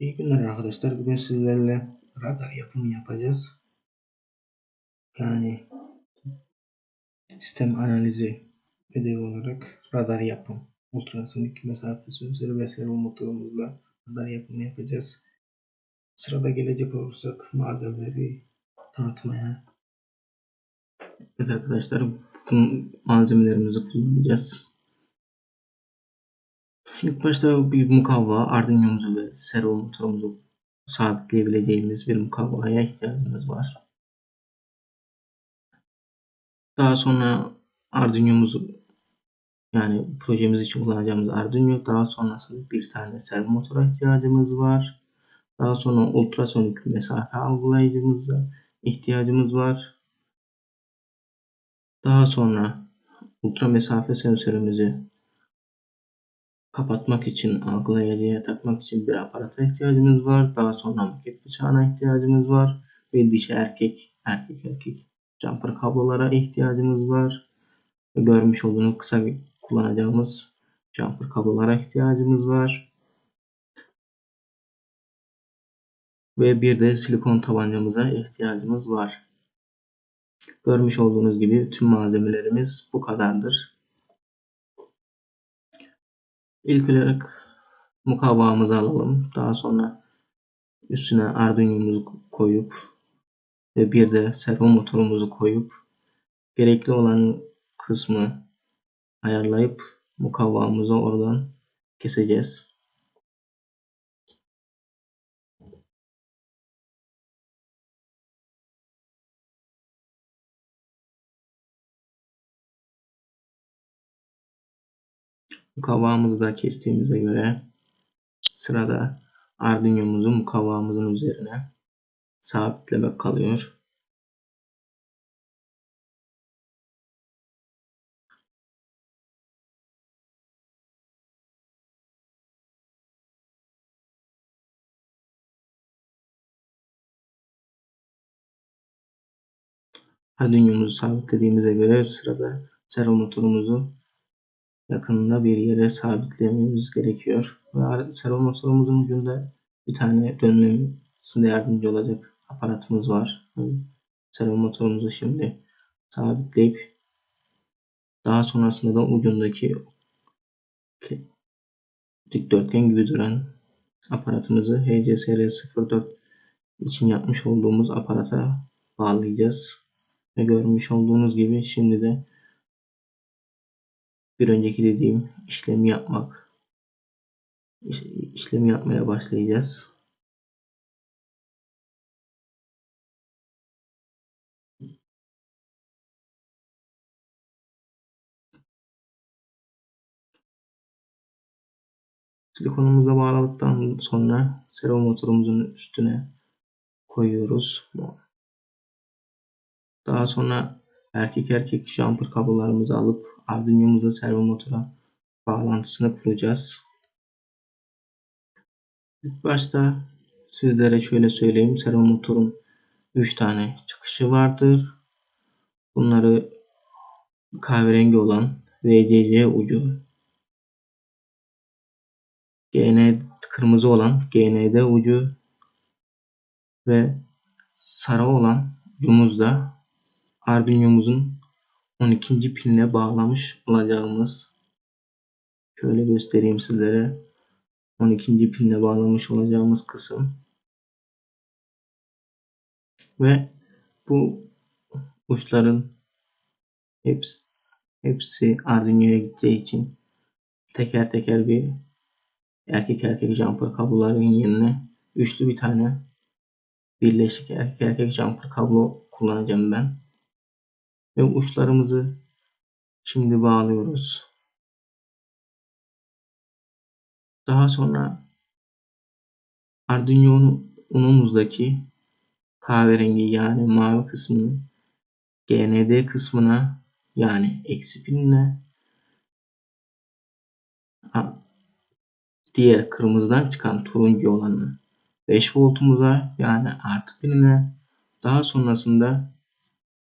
İyi günler arkadaşlar. Bugün sizlerle radar yapımı yapacağız. Yani sistem analizi ödevi olarak radar yapım, ultrasonik mesafe sensörü ve servo motorumuzla radar yapımı yapacağız. Sırada gelecek olursak malzemeleri tanıtmaya. Evet arkadaşlar bu malzemelerimizi kullanacağız. İlk başta bir mukavva, Arduino'muzu ve servo motorumuzu sabitleyebileceğimiz bir mukavvaya ihtiyacımız var. Daha sonra Arduino'muzu yani projemiz için kullanacağımız Arduino, daha sonrasında bir tane servo motora ihtiyacımız var. Daha sonra ultrasonik mesafe algılayıcımıza ihtiyacımız var. Daha sonra ultra mesafe sensörümüzü kapatmak için, algılayıcıya takmak için bir aparata ihtiyacımız var. Daha sonra maket bıçağına ihtiyacımız var. Ve dişi erkek, erkek erkek jumper kablolara ihtiyacımız var. Görmüş olduğunuz kısa kullanacağımız jumper kablolara ihtiyacımız var. Ve bir de silikon tabancamıza ihtiyacımız var. Görmüş olduğunuz gibi tüm malzemelerimiz bu kadardır. İlk olarak mukavvamızı alalım. Daha sonra üstüne Arduino'muzu koyup ve bir de servo motorumuzu koyup gerekli olan kısmı ayarlayıp mukavvamızı oradan keseceğiz. Mukavvamızı da kestiğimize göre sırada Arduino'muzu mukavvamızın üzerine sabitlemek kalıyor. Arduino'muzu sabitlediğimize göre sırada servo motorumuzu yakınında bir yere sabitlememiz gerekiyor. Ve servo motorumuzun ucunda bir tane dönmemizde yardımcı olacak aparatımız var. Servo motorumuzu şimdi sabitleyip daha sonrasında da ucundaki dikdörtgen gibi duran aparatımızı HCSR04 için yapmış olduğumuz aparata bağlayacağız. Ve görmüş olduğunuz gibi şimdi de bir önceki dediğim işlemi yapmak işlemi yapmaya başlayacağız. Silikonumuza bağladıktan sonra servo motorumuzun üstüne koyuyoruz. Daha sonra erkek erkek jumper kablolarımızı alıp Arduino'muzda servo motora bağlantısını kuracağız. İlk başta sizlere şöyle söyleyeyim. Servo motorun 3 tane çıkışı vardır. Bunları kahverengi olan VCC ucu, GN kırmızı olan GND ucu ve sarı olan ucumuzda Arduino'muzun 12. pinine bağlamış olacağımız şöyle göstereyim sizlere 12. pinine bağlamış olacağımız kısım ve bu uçların hepsi, hepsi Arduino'ya gideceği için teker teker bir erkek erkek jumper kabloların yerine üçlü bir tane birleşik erkek erkek jumper kablo kullanacağım ben. Ve uçlarımızı şimdi bağlıyoruz. Daha sonra Arduino'muzdaki kahverengi yani mavi kısmını GND kısmına yani eksi pinine diğer kırmızıdan çıkan turuncu olanı 5 voltumuza yani artı pinine daha sonrasında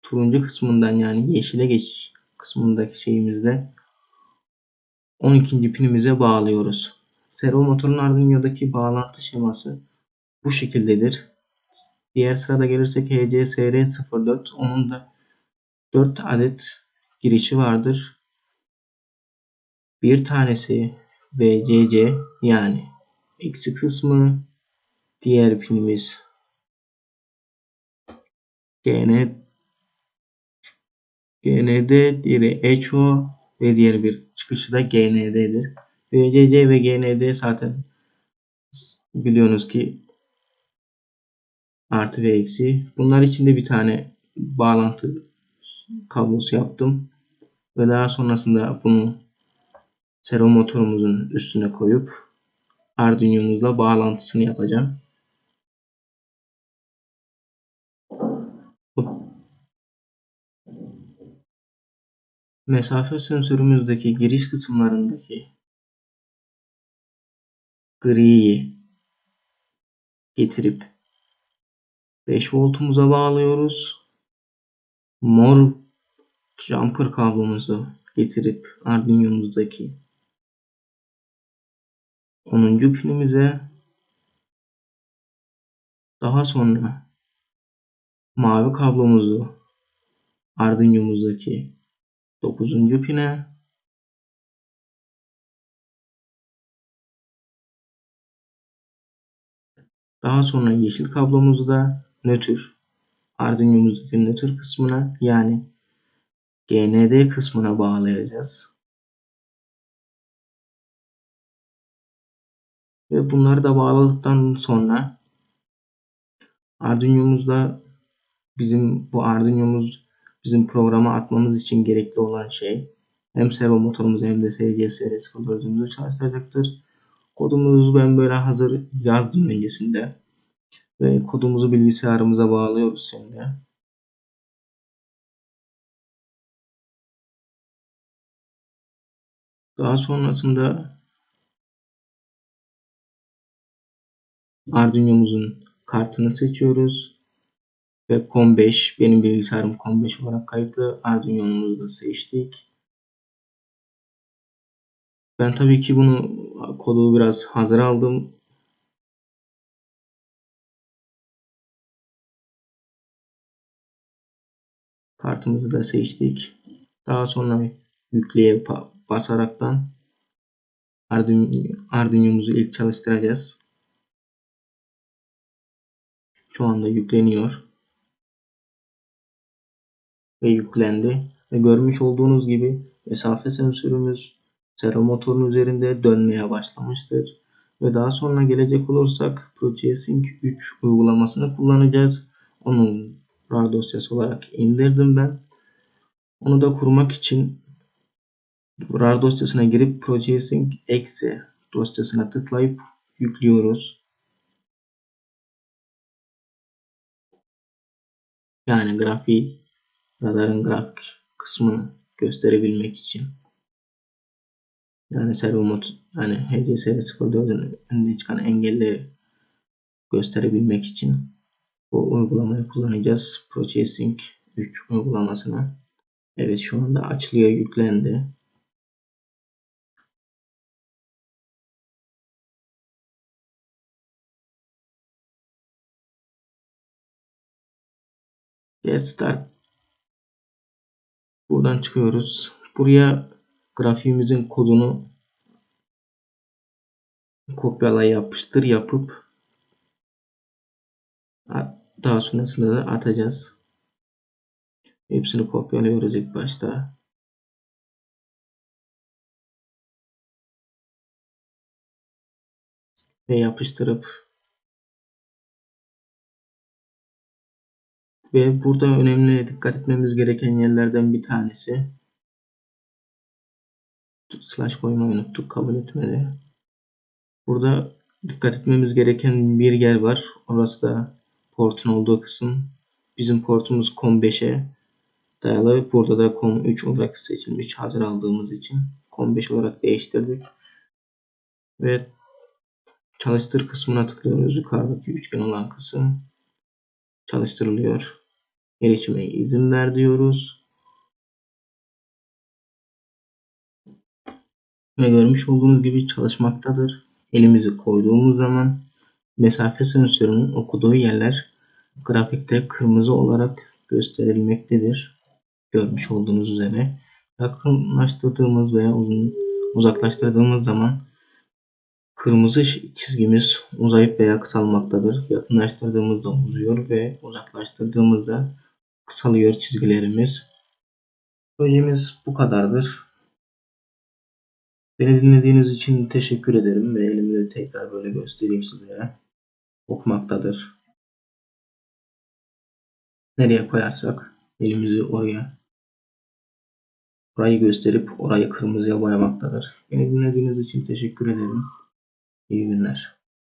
turuncu kısmından yani yeşile geç kısmındaki şeyimizde 12. pinimize bağlıyoruz. servo motorun Arduino'daki bağlantı şeması bu şekildedir. Diğer sırada gelirsek HCSR04 onun da 4 adet girişi vardır. Bir tanesi VCC yani eksi kısmı. Diğer pinimiz GN GND, diğeri Echo ve diğer bir çıkışı da GND'dir. VCC ve GND zaten biliyorsunuz ki artı ve eksi. Bunlar için de bir tane bağlantı kablosu yaptım. Ve daha sonrasında bunu servo motorumuzun üstüne koyup Arduino'muzla bağlantısını yapacağım. Mesafe sensörümüzdeki giriş kısımlarındaki griyi getirip 5 voltumuza bağlıyoruz. Mor jumper kablomuzu getirip Arduino'muzdaki 10. pinimize daha sonra mavi kablomuzu Arduino'muzdaki 9. pine daha sonra yeşil kablomuzu da nötr Arduino'muzdaki nötr kısmına yani GND kısmına bağlayacağız. Ve bunları da bağladıktan sonra Arduino'muzda bizim bu Arduino'muz bizim programa atmamız için gerekli olan şey hem servo motorumuzu hem de SCSR sıfırlarımızı çalıştıracaktır. Kodumuzu ben böyle hazır yazdım öncesinde. Ve kodumuzu bilgisayarımıza bağlıyoruz şimdi. Daha sonrasında Arduino'muzun kartını seçiyoruz. Ve COM5 benim bilgisayarım COM5 olarak kayıtlı. Arduino'muzu da seçtik. Ben tabii ki bunu kodu biraz hazır aldım. Kartımızı da seçtik. Daha sonra yükleye basaraktan Arduino, Arduino'muzu ilk çalıştıracağız. Şu anda yükleniyor. Ve yüklendi. Ve görmüş olduğunuz gibi mesafe sensörümüz servo motorun üzerinde dönmeye başlamıştır. Ve daha sonra gelecek olursak Processing 3 uygulamasını kullanacağız. Onun RAR dosyası olarak indirdim ben. Onu da kurmak için RAR dosyasına girip Processing exe dosyasına tıklayıp yüklüyoruz. Yani grafik, radarın grafik kısmını gösterebilmek için. Yani servo mod, yani HCSR 04'ün önünde çıkan engelleri gösterebilmek için bu uygulamayı kullanacağız. Processing 3 uygulamasını. Evet şu anda açılıyor yüklendi. Get Start Buradan çıkıyoruz. Buraya grafiğimizin kodunu kopyala yapıştır yapıp daha sonrasında da atacağız. Hepsini kopyalıyoruz ilk başta. Ve yapıştırıp ve burada önemli dikkat etmemiz gereken yerlerden bir tanesi slash koymayı unuttuk kabul etmedi. Burada dikkat etmemiz gereken bir yer var. Orası da portun olduğu kısım. Bizim portumuz COM5'e dayalı. Burada da COM3 olarak seçilmiş hazır aldığımız için. COM5 olarak değiştirdik. Ve çalıştır kısmına tıklıyoruz. Yukarıdaki üçgen olan kısım çalıştırılıyor. Erişime izin ver diyoruz. Ve görmüş olduğunuz gibi çalışmaktadır. elimizi koyduğumuz zaman mesafe sensörünün okuduğu yerler grafikte kırmızı olarak gösterilmektedir. Görmüş olduğunuz üzere yakınlaştırdığımız veya uzun, uzaklaştırdığımız zaman kırmızı çizgimiz uzayıp veya kısalmaktadır. Yakınlaştırdığımızda uzuyor ve uzaklaştırdığımızda kısalıyor çizgilerimiz. Projemiz bu kadardır. Beni dinlediğiniz için teşekkür ederim ve elimi tekrar böyle göstereyim sizlere. Okumaktadır. Nereye koyarsak elimizi oraya orayı gösterip orayı kırmızıya boyamaktadır. Beni dinlediğiniz için teşekkür ederim. İyi günler.